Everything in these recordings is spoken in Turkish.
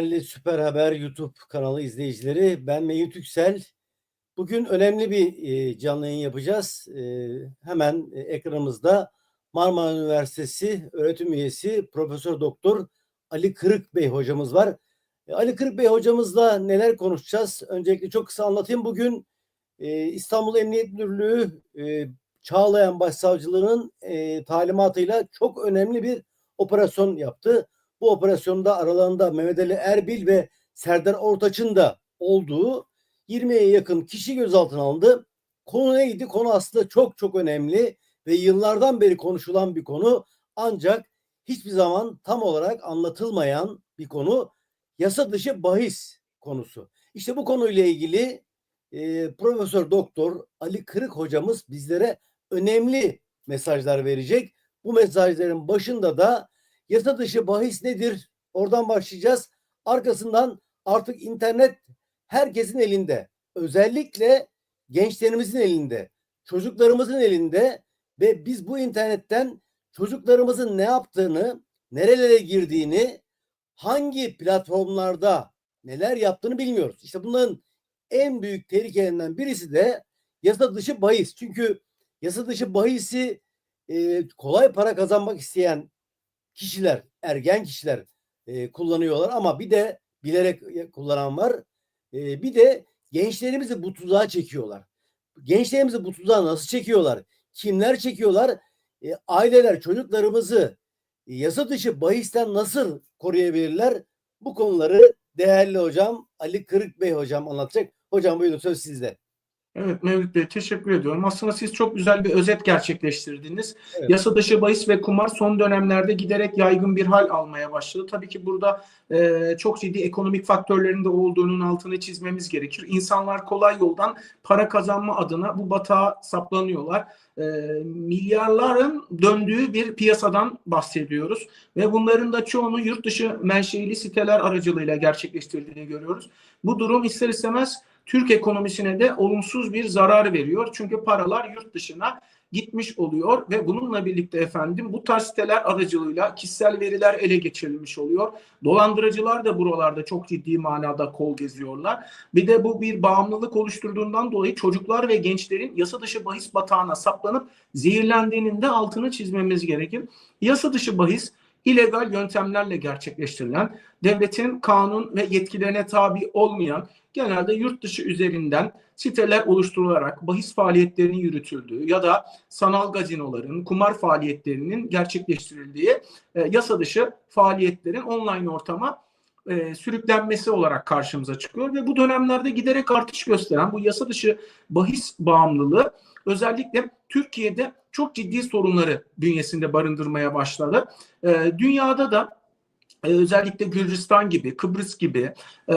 Değerli Süper Haber YouTube kanalı izleyicileri, ben Meyit Yüksel. Bugün önemli bir e, canlı yayın yapacağız. E, hemen e, ekranımızda Marmara Üniversitesi öğretim üyesi Profesör Doktor Ali Kırık Bey hocamız var. Ali Kırık Bey hocamızla neler konuşacağız? Öncelikle çok kısa anlatayım. Bugün İstanbul Emniyet Müdürlüğü Çağlayan Başsavcılığı'nın talimatıyla çok önemli bir operasyon yaptı. Bu operasyonda aralarında Mehmet Ali Erbil ve Serdar Ortaç'ın da olduğu 20'ye yakın kişi gözaltına alındı. Konu neydi? Konu aslında çok çok önemli ve yıllardan beri konuşulan bir konu. Ancak hiçbir zaman tam olarak anlatılmayan bir konu. Yasa dışı bahis konusu. İşte bu konuyla ilgili e, Profesör Doktor Ali Kırık hocamız bizlere önemli mesajlar verecek. Bu mesajların başında da yasa dışı bahis nedir? Oradan başlayacağız. Arkasından artık internet herkesin elinde. Özellikle gençlerimizin elinde, çocuklarımızın elinde ve biz bu internetten çocuklarımızın ne yaptığını, nerelere girdiğini, hangi platformlarda neler yaptığını bilmiyoruz. İşte bunların en büyük tehlikelerinden birisi de yasa dışı bahis. Çünkü yasa dışı bahisi e, kolay para kazanmak isteyen kişiler, ergen kişiler e, kullanıyorlar ama bir de bilerek kullanan var. E, bir de gençlerimizi bu tuzağa çekiyorlar. Gençlerimizi bu tuzağa nasıl çekiyorlar? Kimler çekiyorlar? E, aileler çocuklarımızı e, yasa dışı bahisten nasıl koruyabilirler? Bu konuları değerli hocam Ali Kırık Bey hocam anlatacak. Hocam buyurun söz sizde. Evet Mevlüt Bey teşekkür ediyorum. Aslında siz çok güzel bir özet gerçekleştirdiniz. Evet. Yasa dışı bahis ve kumar son dönemlerde giderek yaygın bir hal almaya başladı. Tabii ki burada e, çok ciddi ekonomik faktörlerin de olduğunun altını çizmemiz gerekir. İnsanlar kolay yoldan para kazanma adına bu batağa saplanıyorlar. E, milyarların döndüğü bir piyasadan bahsediyoruz ve bunların da çoğunu yurt dışı menşeili siteler aracılığıyla gerçekleştirdiğini görüyoruz. Bu durum ister istemez Türk ekonomisine de olumsuz bir zarar veriyor. Çünkü paralar yurt dışına gitmiş oluyor ve bununla birlikte efendim bu tarz siteler aracılığıyla kişisel veriler ele geçirilmiş oluyor. Dolandırıcılar da buralarda çok ciddi manada kol geziyorlar. Bir de bu bir bağımlılık oluşturduğundan dolayı çocuklar ve gençlerin yasa dışı bahis batağına saplanıp zehirlendiğinin de altını çizmemiz gerekir. Yasa dışı bahis illegal yöntemlerle gerçekleştirilen, devletin kanun ve yetkilerine tabi olmayan, genelde yurt dışı üzerinden siteler oluşturularak bahis faaliyetlerinin yürütüldüğü ya da sanal gazinoların, kumar faaliyetlerinin gerçekleştirildiği e, yasa dışı faaliyetlerin online ortama e, sürüklenmesi olarak karşımıza çıkıyor ve bu dönemlerde giderek artış gösteren bu yasa dışı bahis bağımlılığı özellikle Türkiye'de çok ciddi sorunları bünyesinde barındırmaya başladı. E, dünyada da özellikle Gürcistan gibi, Kıbrıs gibi, e,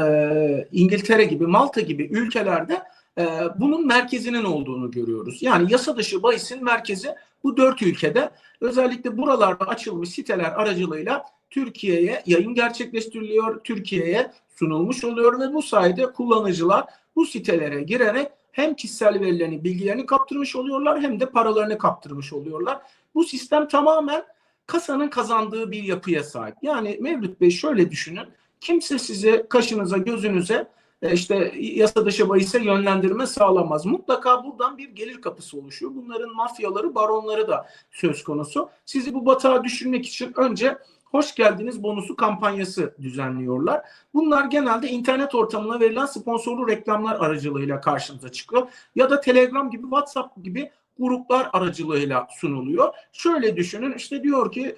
İngiltere gibi, Malta gibi ülkelerde e, bunun merkezinin olduğunu görüyoruz. Yani yasa dışı bahisin merkezi bu dört ülkede. Özellikle buralarda açılmış siteler aracılığıyla Türkiye'ye yayın gerçekleştiriliyor, Türkiye'ye sunulmuş oluyor ve bu sayede kullanıcılar bu sitelere girerek hem kişisel verilerini, bilgilerini kaptırmış oluyorlar hem de paralarını kaptırmış oluyorlar. Bu sistem tamamen kasanın kazandığı bir yapıya sahip. Yani Mevlüt Bey şöyle düşünün. Kimse size kaşınıza, gözünüze e, işte yasa dışı bahise yönlendirme sağlamaz. Mutlaka buradan bir gelir kapısı oluşuyor. Bunların mafyaları, baronları da söz konusu. Sizi bu batağa düşürmek için önce hoş geldiniz bonusu kampanyası düzenliyorlar. Bunlar genelde internet ortamına verilen sponsorlu reklamlar aracılığıyla karşımıza çıkıyor. Ya da Telegram gibi, WhatsApp gibi gruplar aracılığıyla sunuluyor. Şöyle düşünün işte diyor ki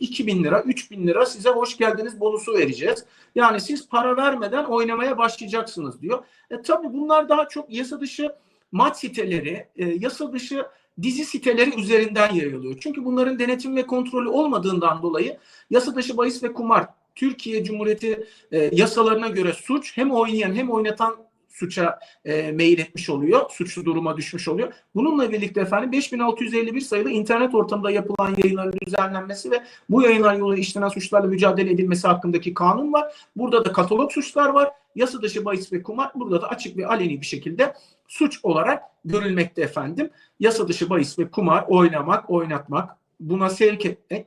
2000 lira 3000 lira size hoş geldiniz bonusu vereceğiz. Yani siz para vermeden oynamaya başlayacaksınız diyor. E tabi bunlar daha çok yasa dışı maç siteleri, e, yasa dışı dizi siteleri üzerinden yayılıyor. Çünkü bunların denetim ve kontrolü olmadığından dolayı yasa dışı bahis ve kumar Türkiye Cumhuriyeti e, yasalarına göre suç hem oynayan hem oynatan suça e, meyil etmiş oluyor. Suçlu duruma düşmüş oluyor. Bununla birlikte efendim 5651 sayılı internet ortamında yapılan yayınların düzenlenmesi ve bu yayınlar yoluyla işlenen suçlarla mücadele edilmesi hakkındaki kanun var. Burada da katalog suçlar var. Yasa dışı bahis ve kumar burada da açık ve aleni bir şekilde suç olarak görülmekte efendim. Yasa dışı bahis ve kumar oynamak, oynatmak, buna sevk etmek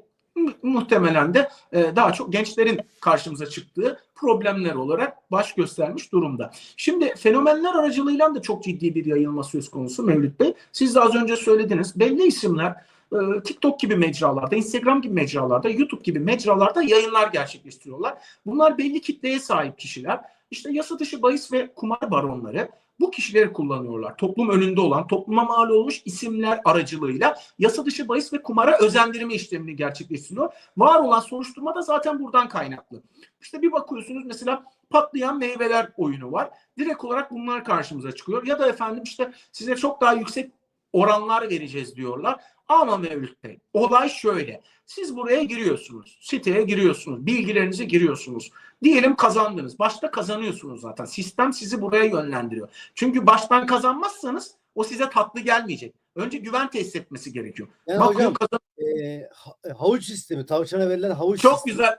muhtemelen de e, daha çok gençlerin karşımıza çıktığı problemler olarak baş göstermiş durumda. Şimdi fenomenler aracılığıyla da çok ciddi bir yayılma söz konusu Mevlüt Bey. Siz de az önce söylediniz. Belli isimler e, TikTok gibi mecralarda, Instagram gibi mecralarda, YouTube gibi mecralarda yayınlar gerçekleştiriyorlar. Bunlar belli kitleye sahip kişiler. İşte yasa dışı bahis ve kumar baronları bu kişileri kullanıyorlar. Toplum önünde olan, topluma mal olmuş isimler aracılığıyla yasa dışı bahis ve kumara özendirme işlemini gerçekleştiriyor. Var olan soruşturma da zaten buradan kaynaklı. İşte bir bakıyorsunuz mesela patlayan meyveler oyunu var. Direkt olarak bunlar karşımıza çıkıyor. Ya da efendim işte size çok daha yüksek oranlar vereceğiz diyorlar. Ama Mevlüt Bey olay şöyle. Siz buraya giriyorsunuz. Siteye giriyorsunuz. Bilgilerinizi giriyorsunuz. Diyelim kazandınız. Başta kazanıyorsunuz zaten. Sistem sizi buraya yönlendiriyor. Çünkü baştan kazanmazsanız o size tatlı gelmeyecek. Önce güven tesis etmesi gerekiyor. Yani Bakın hocam kazan- e, ha- havuç sistemi, tavşana verilen havuç çok sistemi. güzel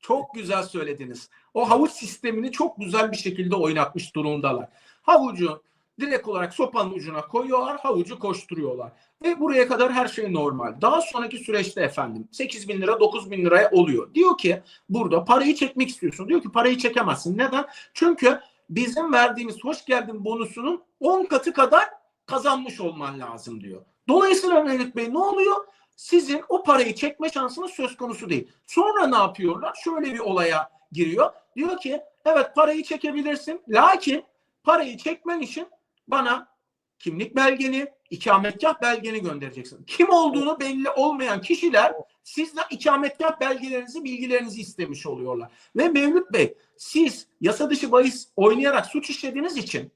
çok güzel söylediniz. O havuç sistemini çok güzel bir şekilde oynatmış durumdalar. Havucu direkt olarak sopanın ucuna koyuyorlar, havucu koşturuyorlar. Ve buraya kadar her şey normal. Daha sonraki süreçte efendim 8 bin lira 9 bin liraya oluyor. Diyor ki burada parayı çekmek istiyorsun. Diyor ki parayı çekemezsin. Neden? Çünkü bizim verdiğimiz hoş geldin bonusunun 10 katı kadar kazanmış olman lazım diyor. Dolayısıyla Mehmet Bey ne oluyor? Sizin o parayı çekme şansınız söz konusu değil. Sonra ne yapıyorlar? Şöyle bir olaya giriyor. Diyor ki evet parayı çekebilirsin. Lakin parayı çekmen için bana kimlik belgeni, ikametgah belgeni göndereceksin. Kim olduğunu belli olmayan kişiler sizden ikametgah belgelerinizi, bilgilerinizi istemiş oluyorlar. Ve Mevlüt Bey siz yasa dışı bahis oynayarak suç işlediğiniz için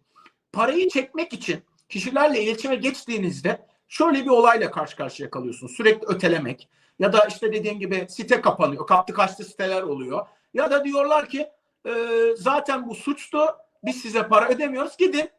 parayı çekmek için kişilerle iletişime geçtiğinizde şöyle bir olayla karşı karşıya kalıyorsunuz. Sürekli ötelemek ya da işte dediğim gibi site kapanıyor. Kaptı kaçtı siteler oluyor. Ya da diyorlar ki e, zaten bu suçtu. Biz size para ödemiyoruz. Gidin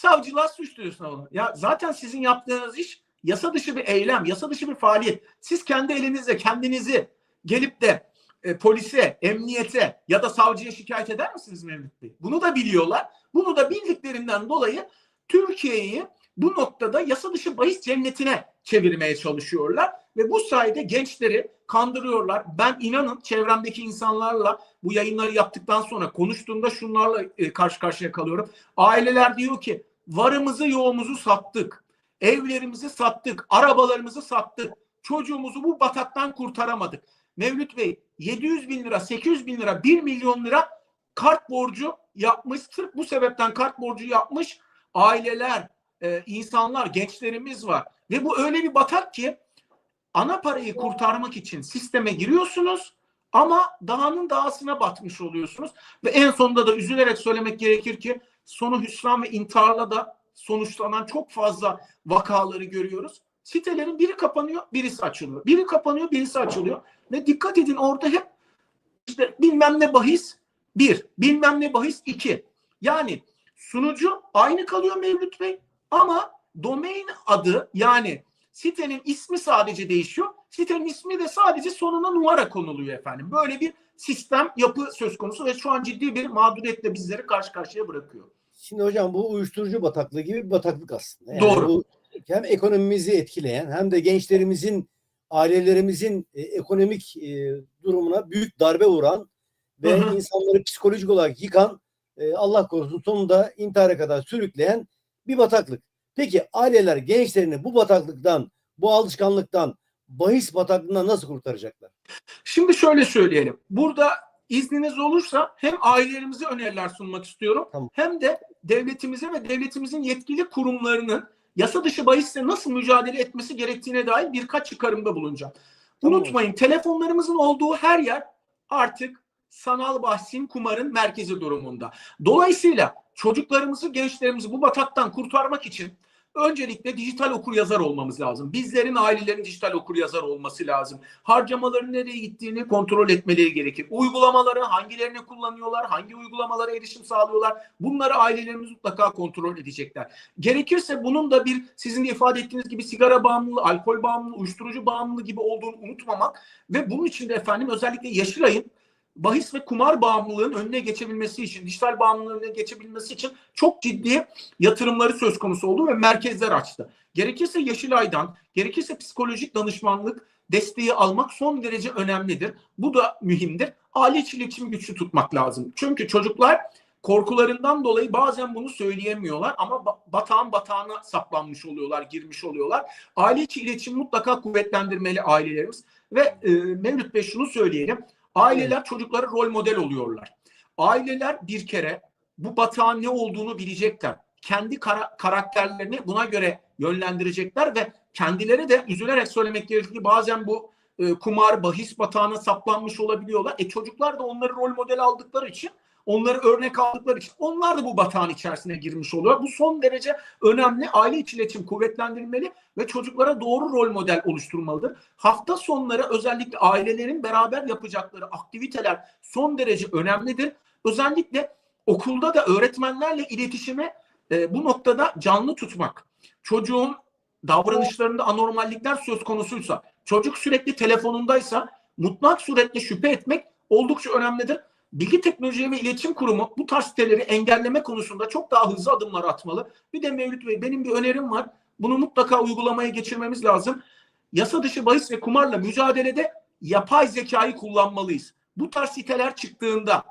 savcılığa suç duyursun onu. Ya zaten sizin yaptığınız iş yasa dışı bir eylem, yasa dışı bir faaliyet. Siz kendi elinizle kendinizi gelip de e, polise, emniyete ya da savcıya şikayet eder misiniz Mevlüt Bey? Bunu da biliyorlar. Bunu da bildiklerinden dolayı Türkiye'yi bu noktada yasa dışı bahis cennetine çevirmeye çalışıyorlar ve bu sayede gençleri kandırıyorlar. Ben inanın çevremdeki insanlarla bu yayınları yaptıktan sonra konuştuğumda şunlarla e, karşı karşıya kalıyorum. Aileler diyor ki varımızı yoğumuzu sattık. Evlerimizi sattık. Arabalarımızı sattık. Çocuğumuzu bu bataktan kurtaramadık. Mevlüt Bey 700 bin lira, 800 bin lira, 1 milyon lira kart borcu yapmış. Sırf bu sebepten kart borcu yapmış aileler, e, insanlar, gençlerimiz var. Ve bu öyle bir batak ki ana parayı kurtarmak için sisteme giriyorsunuz ama dağının dağısına batmış oluyorsunuz. Ve en sonunda da üzülerek söylemek gerekir ki sonu hüsran ve intiharla da sonuçlanan çok fazla vakaları görüyoruz. Sitelerin biri kapanıyor, birisi açılıyor. Biri kapanıyor, birisi açılıyor. Ve dikkat edin orada hep işte bilmem ne bahis bir, bilmem ne bahis iki. Yani sunucu aynı kalıyor Mevlüt Bey ama domain adı yani sitenin ismi sadece değişiyor. Sitenin ismi de sadece sonuna numara konuluyor efendim. Böyle bir sistem yapı söz konusu ve şu an ciddi bir mağduriyetle bizleri karşı karşıya bırakıyor. Şimdi hocam bu uyuşturucu bataklığı gibi bir bataklık aslında. Yani Doğru. Bu hem ekonomimizi etkileyen hem de gençlerimizin, ailelerimizin e, ekonomik e, durumuna büyük darbe vuran ve Hı hı. insanları psikolojik olarak yıkan, e, Allah korusun sonunda intihara kadar sürükleyen bir bataklık. Peki aileler gençlerini bu bataklıktan, bu alışkanlıktan, bahis bataklığından nasıl kurtaracaklar? Şimdi şöyle söyleyelim. Burada izniniz olursa hem ailelerimize öneriler sunmak istiyorum Tamam. hem de devletimize ve devletimizin yetkili kurumlarının yasa dışı bahisle nasıl mücadele etmesi gerektiğine dair birkaç çıkarımda bulunacağım. Tamam. Unutmayın telefonlarımızın olduğu her yer artık sanal bahsin kumarın merkezi durumunda. Dolayısıyla çocuklarımızı, gençlerimizi bu bataktan kurtarmak için öncelikle dijital okur yazar olmamız lazım. Bizlerin ailelerin dijital okur yazar olması lazım. Harcamaların nereye gittiğini kontrol etmeleri gerekir. Uygulamaları hangilerini kullanıyorlar, hangi uygulamalara erişim sağlıyorlar bunları ailelerimiz mutlaka kontrol edecekler. Gerekirse bunun da bir sizin de ifade ettiğiniz gibi sigara bağımlılığı, alkol bağımlılığı, uyuşturucu bağımlılığı gibi olduğunu unutmamak ve bunun için de efendim özellikle Yeşilay'ın bahis ve kumar bağımlılığının önüne geçebilmesi için, dijital bağımlılığın önüne geçebilmesi için çok ciddi yatırımları söz konusu oldu ve merkezler açtı. Gerekirse Yeşilay'dan, gerekirse psikolojik danışmanlık desteği almak son derece önemlidir. Bu da mühimdir. Aile içi iletişimi güçlü tutmak lazım. Çünkü çocuklar korkularından dolayı bazen bunu söyleyemiyorlar ama ba- batağın batağına saplanmış oluyorlar, girmiş oluyorlar. Aile içi iletişimi mutlaka kuvvetlendirmeli ailelerimiz. Ve e, Mevlüt Bey şunu söyleyelim. Aileler çocuklara rol model oluyorlar. Aileler bir kere bu batağın ne olduğunu bilecekler. Kendi kara- karakterlerini buna göre yönlendirecekler ve kendileri de üzülerek söylemek gerekir ki bazen bu e, kumar, bahis batağına saplanmış olabiliyorlar. E çocuklar da onları rol model aldıkları için onları örnek aldıkları için onlar da bu batağın içerisine girmiş oluyor. Bu son derece önemli. Aile içi iletişim kuvvetlendirilmeli ve çocuklara doğru rol model oluşturmalıdır. Hafta sonları özellikle ailelerin beraber yapacakları aktiviteler son derece önemlidir. Özellikle okulda da öğretmenlerle iletişimi e, bu noktada canlı tutmak. Çocuğun davranışlarında anormallikler söz konusuysa, çocuk sürekli telefonundaysa mutlak suretle şüphe etmek oldukça önemlidir. Bilgi Teknoloji ve İletişim Kurumu bu tarz siteleri engelleme konusunda çok daha hızlı adımlar atmalı. Bir de Mevlüt Bey benim bir önerim var. Bunu mutlaka uygulamaya geçirmemiz lazım. Yasa dışı bahis ve kumarla mücadelede yapay zekayı kullanmalıyız. Bu tarz siteler çıktığında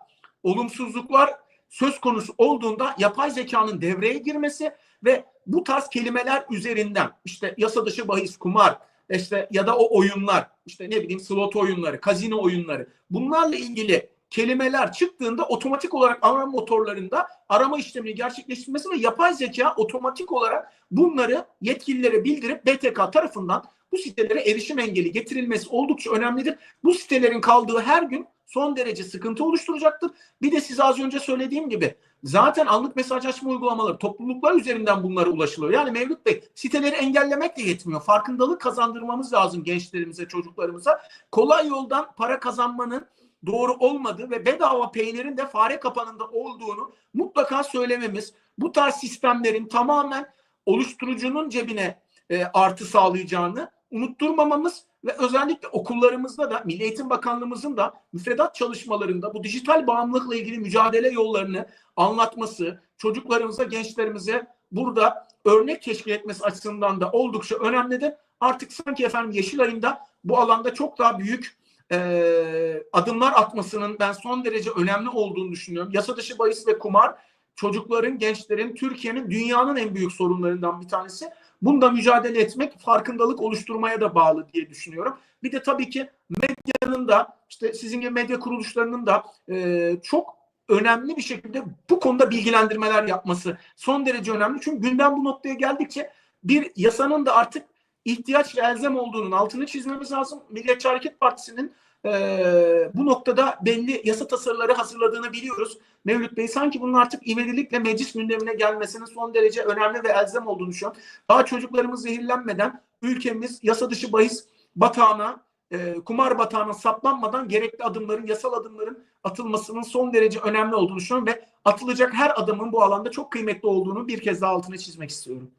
olumsuzluklar söz konusu olduğunda yapay zekanın devreye girmesi ve bu tarz kelimeler üzerinden işte yasa dışı bahis, kumar, işte ya da o oyunlar, işte ne bileyim slot oyunları, kazino oyunları bunlarla ilgili kelimeler çıktığında otomatik olarak arama motorlarında arama işlemini gerçekleştirmesi ve yapay zeka otomatik olarak bunları yetkililere bildirip BTK tarafından bu sitelere erişim engeli getirilmesi oldukça önemlidir. Bu sitelerin kaldığı her gün son derece sıkıntı oluşturacaktır. Bir de size az önce söylediğim gibi zaten anlık mesajlaşma uygulamaları topluluklar üzerinden bunlara ulaşılıyor. Yani Mevlüt Bey siteleri engellemek de yetmiyor. Farkındalık kazandırmamız lazım gençlerimize, çocuklarımıza. Kolay yoldan para kazanmanın doğru olmadığı ve bedava peynirin de fare kapanında olduğunu mutlaka söylememiz, bu tarz sistemlerin tamamen oluşturucunun cebine e, artı sağlayacağını unutturmamamız ve özellikle okullarımızda da Milli Eğitim Bakanlığımızın da müfredat çalışmalarında bu dijital bağımlılıkla ilgili mücadele yollarını anlatması, çocuklarımıza, gençlerimize burada örnek teşkil etmesi açısından da oldukça önemlidir. Artık sanki efendim Yeşilay'ın da bu alanda çok daha büyük e, adımlar atmasının ben son derece önemli olduğunu düşünüyorum. Yasa dışı bahis ve kumar çocukların, gençlerin, Türkiye'nin, dünyanın en büyük sorunlarından bir tanesi. Bunda mücadele etmek farkındalık oluşturmaya da bağlı diye düşünüyorum. Bir de tabii ki medyanın da işte sizin gibi medya kuruluşlarının da e, çok önemli bir şekilde bu konuda bilgilendirmeler yapması son derece önemli. Çünkü gündem bu noktaya geldikçe bir yasanın da artık ihtiyaç ve elzem olduğunun altını çizmemiz lazım. Milliyetçi Hareket Partisi'nin e, bu noktada belli yasa tasarıları hazırladığını biliyoruz. Mevlüt Bey sanki bunun artık ivedilikle meclis gündemine gelmesinin son derece önemli ve elzem olduğunu an. Daha çocuklarımız zehirlenmeden ülkemiz yasa dışı bahis batağına, e, kumar batağına saplanmadan gerekli adımların, yasal adımların atılmasının son derece önemli olduğunu düşünüyorum ve atılacak her adımın bu alanda çok kıymetli olduğunu bir kez daha altını çizmek istiyorum.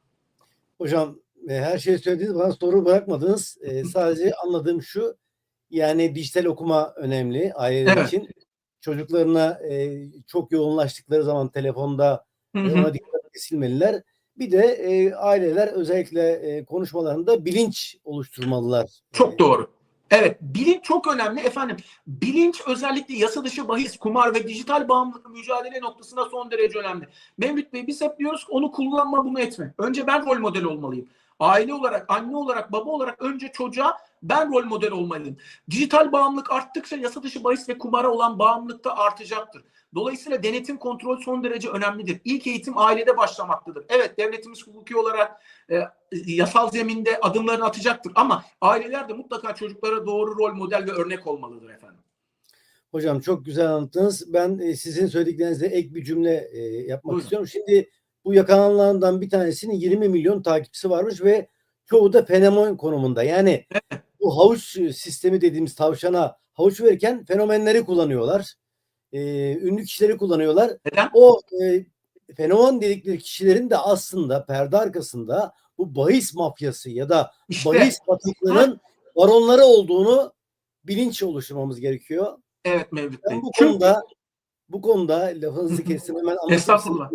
Hocam e, her şeyi söylediğiniz bana soru bırakmadınız. E, sadece anladığım şu yani dijital okuma önemli aileler Evet. için. Çocuklarına e, çok yoğunlaştıkları zaman telefonda Hı hı. ona dikkat kesilmeliler. Bir de e, aileler özellikle e, konuşmalarında bilinç oluşturmalılar. Çok E, doğru. Evet, bilinç çok önemli efendim. Bilinç özellikle yasa dışı bahis, kumar ve dijital bağımlılık mücadele noktasında son derece önemli. Mevlüt Bey biz hep diyoruz onu kullanma bunu etme. Önce ben rol model olmalıyım. Aile olarak, anne olarak, baba olarak önce çocuğa ben rol model olmalıyım. Dijital bağımlılık arttıkça yasa dışı bahis ve kumara olan bağımlılık da artacaktır. Dolayısıyla denetim kontrol son derece önemlidir. İlk eğitim ailede başlamaktadır. Evet devletimiz hukuki olarak e, yasal zeminde adımlarını atacaktır ama aileler de mutlaka çocuklara doğru rol model ve örnek olmalıdır efendim. Hocam çok güzel anlattınız. Ben e, sizin söylediklerinizde ek bir cümle e, yapmak Buyurun. istiyorum. Şimdi bu yakalananlardan bir tanesinin 20 milyon takipçisi varmış ve çoğu da fenomen konumunda. Yani bu havuç sistemi dediğimiz tavşana havuç verirken fenomenleri kullanıyorlar. E, ünlü kişileri kullanıyorlar. Neden? O e, fenomen dedikleri kişilerin de aslında perde arkasında bu bahis mafyası ya da İşte bahis batıklığının baronları olduğunu bilinç oluşturmamız gerekiyor. Evet Mevlüt Bey. Ben bu Çünkü- konuda bu konuda lafınızı kestim hemen Estağfurullah.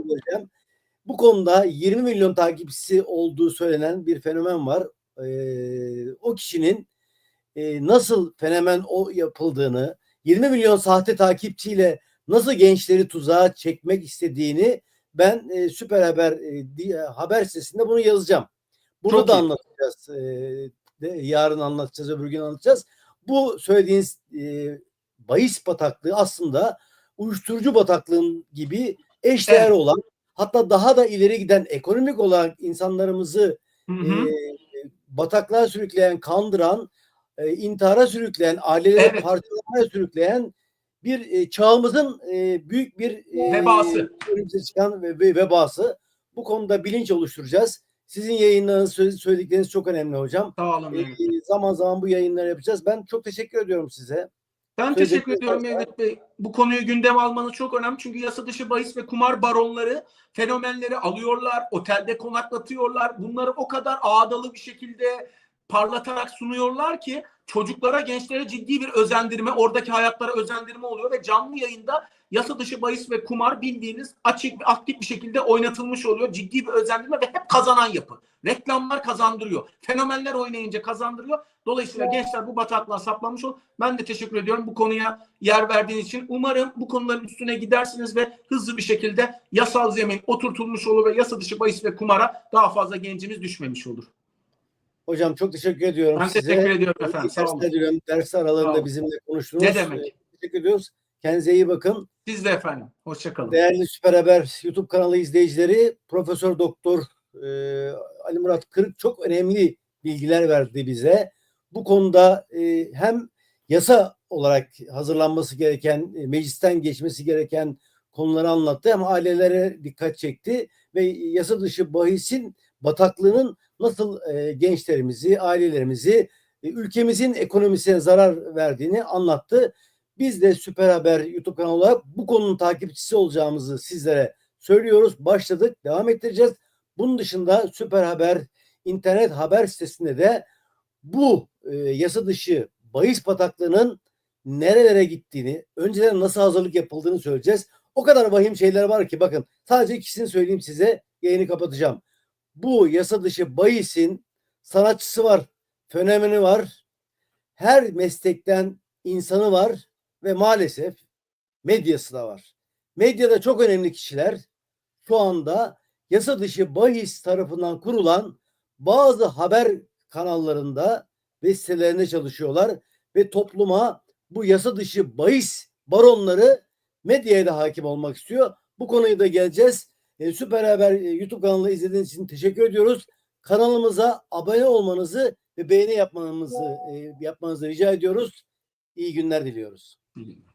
Bu konuda 20 milyon takipçisi olduğu söylenen bir fenomen var. Ee, o kişinin e, nasıl fenomen o yapıldığını, 20 milyon sahte takipçiyle nasıl gençleri tuzağa çekmek istediğini ben e, Süper Haber e, di- haber sitesinde bunu yazacağım. Burada Çok da iyi. anlatacağız. E, de, yarın anlatacağız, öbür gün anlatacağız. Bu söylediğiniz e, bahis bataklığı aslında uyuşturucu bataklığın gibi eşdeğer Evet. olan hatta daha da ileri giden ekonomik olarak insanlarımızı Hı hı. e, bataklığa sürükleyen, kandıran, e, intihara sürükleyen, aileleri Evet. parçalamaya sürükleyen bir e, çağımızın e, büyük bir e, Vebası. önümüze çıkan ve, ve vebası. Bu konuda bilinç oluşturacağız. Sizin yayınlarınız, söyledikleriniz çok önemli hocam. Sağ olun E, zaman zaman bu yayınları yapacağız. Ben çok teşekkür ediyorum size. Ben Söyleyecek teşekkür ediyorum Mevlüt Bey. Bu konuyu gündeme almanız çok önemli. Çünkü yasa dışı bahis ve kumar baronları fenomenleri alıyorlar, otelde konaklatıyorlar. Bunları o kadar ağdalı bir şekilde parlatarak sunuyorlar ki çocuklara, gençlere ciddi bir özendirme, oradaki hayatlara özendirme oluyor ve canlı yayında yasa dışı bahis ve kumar bildiğiniz açık aktif bir şekilde oynatılmış oluyor. Ciddi bir özendirme ve hep kazanan yapı. Reklamlar kazandırıyor. Fenomenler oynayınca kazandırıyor. Dolayısıyla gençler bu bataklığa saplanmış ol. Ben de teşekkür ediyorum bu konuya yer verdiğiniz için. Umarım bu konuların üstüne gidersiniz ve hızlı bir şekilde yasal zemin oturtulmuş olur ve yasa dışı bahis ve kumara daha fazla gencimiz düşmemiş olur. Hocam çok teşekkür ediyorum Ben size. teşekkür ediyorum efendim. Sağ olun. diliyorum. Ders aralarında bizimle konuştunuz. Ne demek? E, Teşekkür ediyoruz. Kendinize iyi bakın. Siz de efendim. Hoşçakalın. Değerli Süper Haber YouTube kanalı izleyicileri Profesör Doktor e, Ali Murat Kırık çok önemli bilgiler verdi bize. Bu konuda e, hem yasa olarak hazırlanması gereken, e, meclisten geçmesi gereken konuları anlattı hem ailelere dikkat çekti ve yasa dışı bahisin bataklığının nasıl e, gençlerimizi, ailelerimizi, e, ülkemizin ekonomisine zarar verdiğini anlattı. Biz de Süper Haber YouTube kanalı olarak bu konunun takipçisi olacağımızı sizlere söylüyoruz. Başladık, devam ettireceğiz. Bunun dışında Süper Haber internet haber sitesinde de bu e, yasa dışı bahis bataklığının nerelere gittiğini, önceden nasıl hazırlık yapıldığını söyleyeceğiz. O kadar vahim şeyler var ki bakın sadece ikisini söyleyeyim size yayını kapatacağım. Bu yasa dışı bahisin sanatçısı var, fenomeni var. Her meslekten insanı var ve maalesef medyası da var. Medyada çok önemli kişiler şu anda yasa dışı bahis tarafından kurulan bazı haber kanallarında ve sitelerinde çalışıyorlar ve topluma bu yasa dışı bahis baronları medyaya da hakim olmak istiyor. Bu konuyu da geleceğiz. E, Süper Haber e, YouTube kanalını izlediğiniz için teşekkür ediyoruz. Kanalımıza abone olmanızı ve beğeni yapmanızı e, yapmanızı rica ediyoruz. İyi günler diliyoruz. Bilmiyorum.